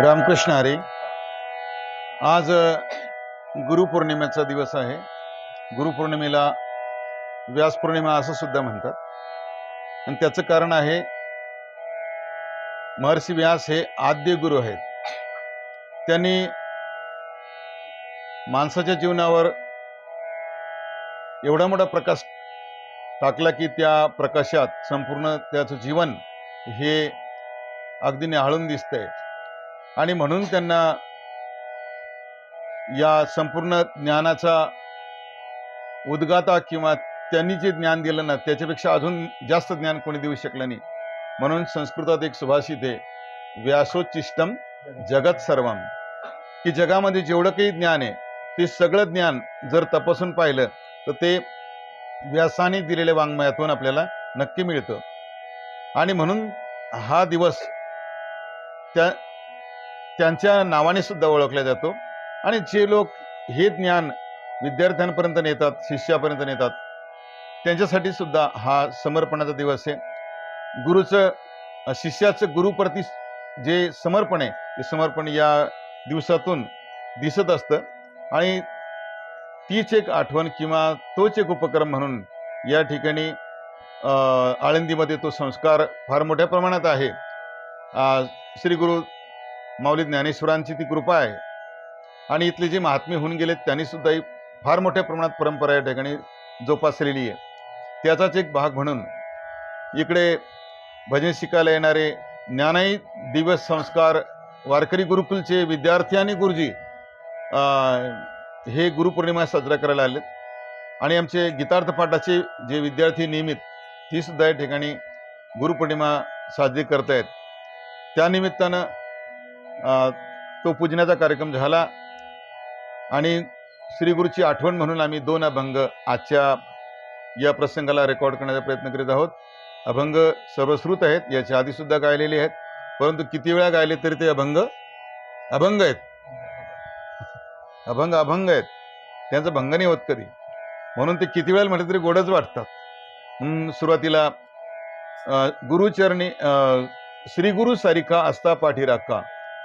रामकृष्ण हरे. आज गुरुपौर्णिमेचा दिवस आहे. गुरुपौर्णिमेला व्यास पौर्णिमा असं सुद्धा म्हणतात. आणि त्याचं कारण आहे महर्षी व्यास हे आद्य गुरु आहेत. त्यांनी माणसाच्या जीवनावर एवढा मोठा प्रकाश टाकला की त्या प्रकाशात संपूर्ण त्याचं जीवन हे अगदी निहाळून दिसतंय. आणि म्हणून त्यांना या संपूर्ण ज्ञानाचा उद्गाता किंवा त्यांनी जे ज्ञान दिलं ना त्याच्यापेक्षा अजून जास्त ज्ञान कोणी देऊ शकलं नाही. म्हणून संस्कृतात एक सुभाषित आहे व्यासोच्चिष्टम जगत सर्वम की जगामध्ये जेवढं काही ज्ञान आहे ते सगळं ज्ञान जर तपासून पाहिलं तर ते व्यासाने दिलेल्या वाङ्मयातून आपल्याला नक्की मिळतं. आणि म्हणून हा दिवस त्या त्यांच्या नावाने सुद्धा ओळखला जातो. आणि जे लोक हे ज्ञान विद्यार्थ्यांपर्यंत नेतात शिष्यापर्यंत नेतात त्यांच्यासाठी सुद्धा हा समर्पणाचा दिवस आहे. गुरुचं शिष्याचं गुरुप्रती जे समर्पण आहे ते समर्पण या दिवसातून दिसत असतं. आणि तीच एक आठवण किंवा तोच एक उपक्रम म्हणून या ठिकाणी आळंदीमध्ये तो संस्कार फार मोठ्या प्रमाणात आहे. श्री गुरु माऊली ज्ञानेश्वरांची ती कृपा आहे. आणि इथले जे महात्मे होऊन गेलेत त्यांनी सुद्धा ही फार मोठ्या प्रमाणात परंपरा या ठिकाणी जोपासलेली आहे. त्याचाच एक भाग म्हणून इकडे भजन शिकायला येणारे ज्ञानाई दिवस संस्कार वारकरी गुरुकुलचे विद्यार्थी आणि गुरुजी हे गुरुपौर्णिमा साजरा करायला आले आणि आमचे गीतार्थ पाठाचे जे विद्यार्थी नियमित ती सुद्धा या ठिकाणी गुरुपौर्णिमा साजरी करतायत. त्यानिमित्तानं तो पूजनाचा कार्यक्रम झाला. आणि श्री गुरुची आठवण म्हणून आम्ही दोन अभंग आजच्या या प्रसंगाला रेकॉर्ड करण्याचा प्रयत्न करीत आहोत. अभंग सर्वश्रुत आहेत याच्या आधी सुद्धा गायलेले आहेत परंतु किती वेळा गायले तरी ते अभंग? अभंग आहेत. अभंग अभंग आहेत. त्यांचा भंग नाही होत कधी. म्हणून ते किती वेळा म्हटलं तरी गोडच वाटतात. म्हणून सुरुवातीला गुरुचरणी श्रीगुरु श्री गुरु सारिका असता पाठी राखा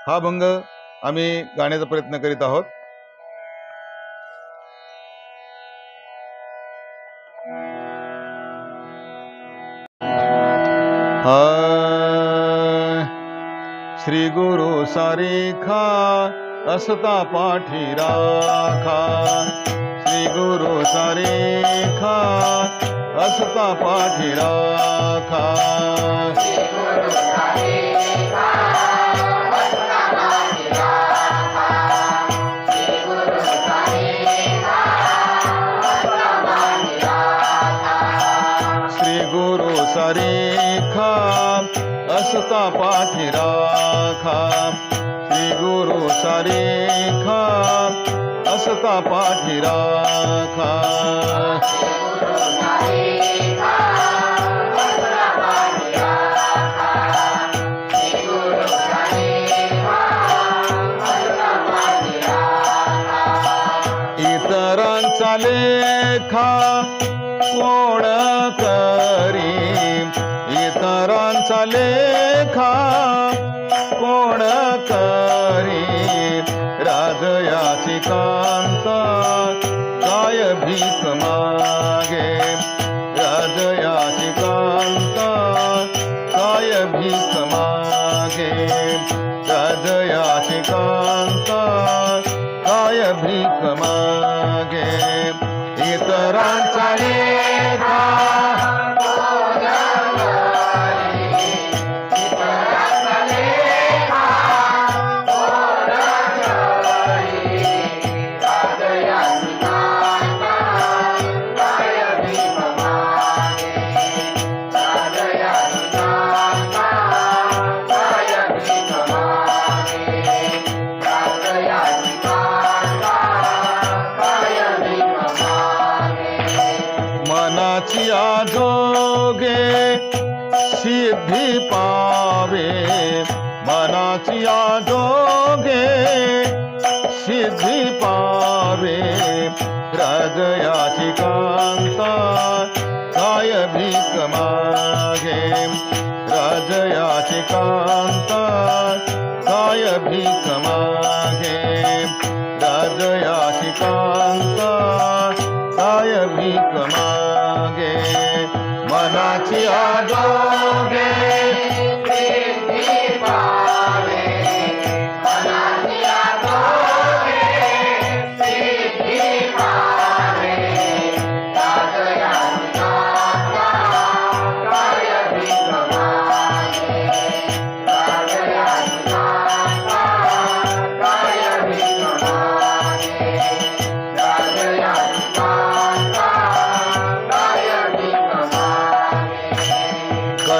हा भंग आम्ही गाण्याचा प्रयत्न करीत आहोत. श्री गुरु सारेखा असता पाठी राखा. श्री गुरु सारेखा असता पाठी राखा. असता पाठी राखा श्री गुरु सारेखा असता पाठी राखा. इतरांचा लेखा कोण काय 亚洲。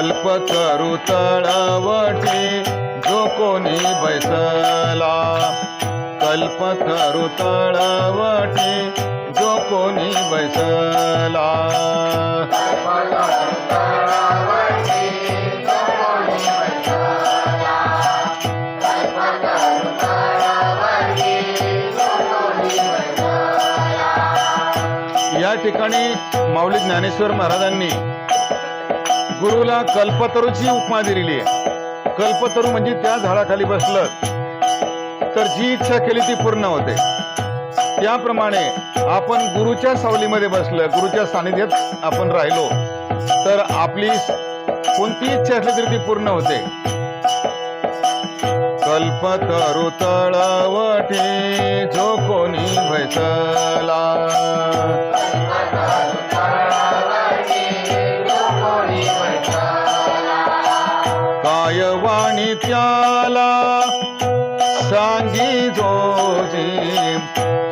कल्प करू तळवटे जो कोणी बैसला. कल्प करू तळवटे जो कोणी बैसला. या ठिकाणी माऊली ज्ञानेश्वर महाराजांनी गुरुला कल्पतरूची उपमा दिलेली आहे. कल्पतरू म्हणजे त्या झाडाखाली बसलं. तर जी इच्छा केली ती पूर्ण होते. त्याप्रमाणे आपण गुरुच्या सावलीमध्ये बसलं गुरुच्या सानिध्यात आपण राहिलो तर आपली कोणती इच्छा असली तरी ती पूर्ण होते. कल्पतरू तळवटे जो कोणी भैसला वाणी त्याला सांगी जोजी.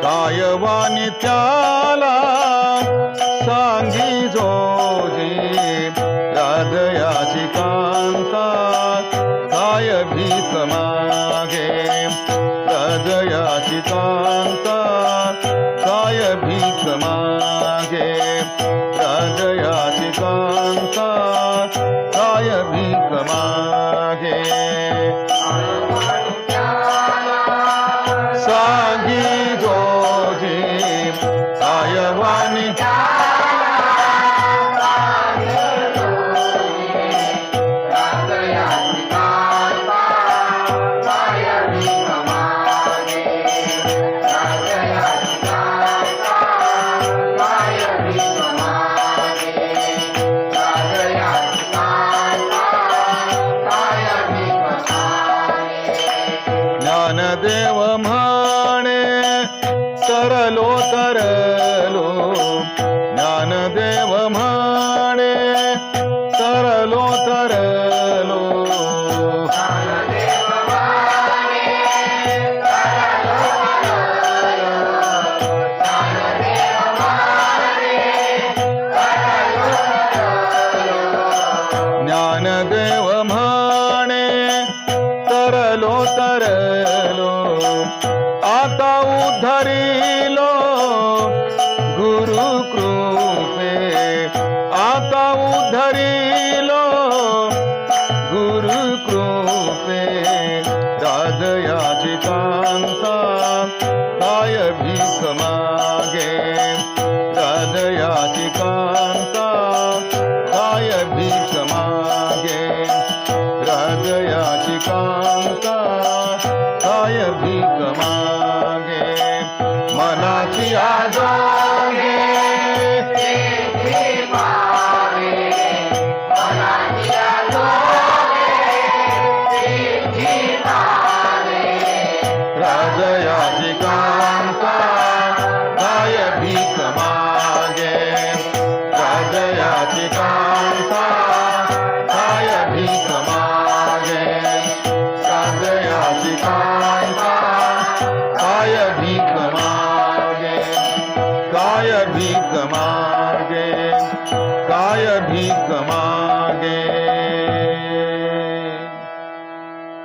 काय वाणी त्याला सांगी जोजी. हृदयाची कांता काय भीत मागे. हृदयाची कांता काय भीत मागे. हृदयाची कांता तरलो तरलो. ज्ञानदेव म्हणे तरलो तरलो. ज्ञानदेव म्हणे तरलो तरलो. आता उद्धरिलो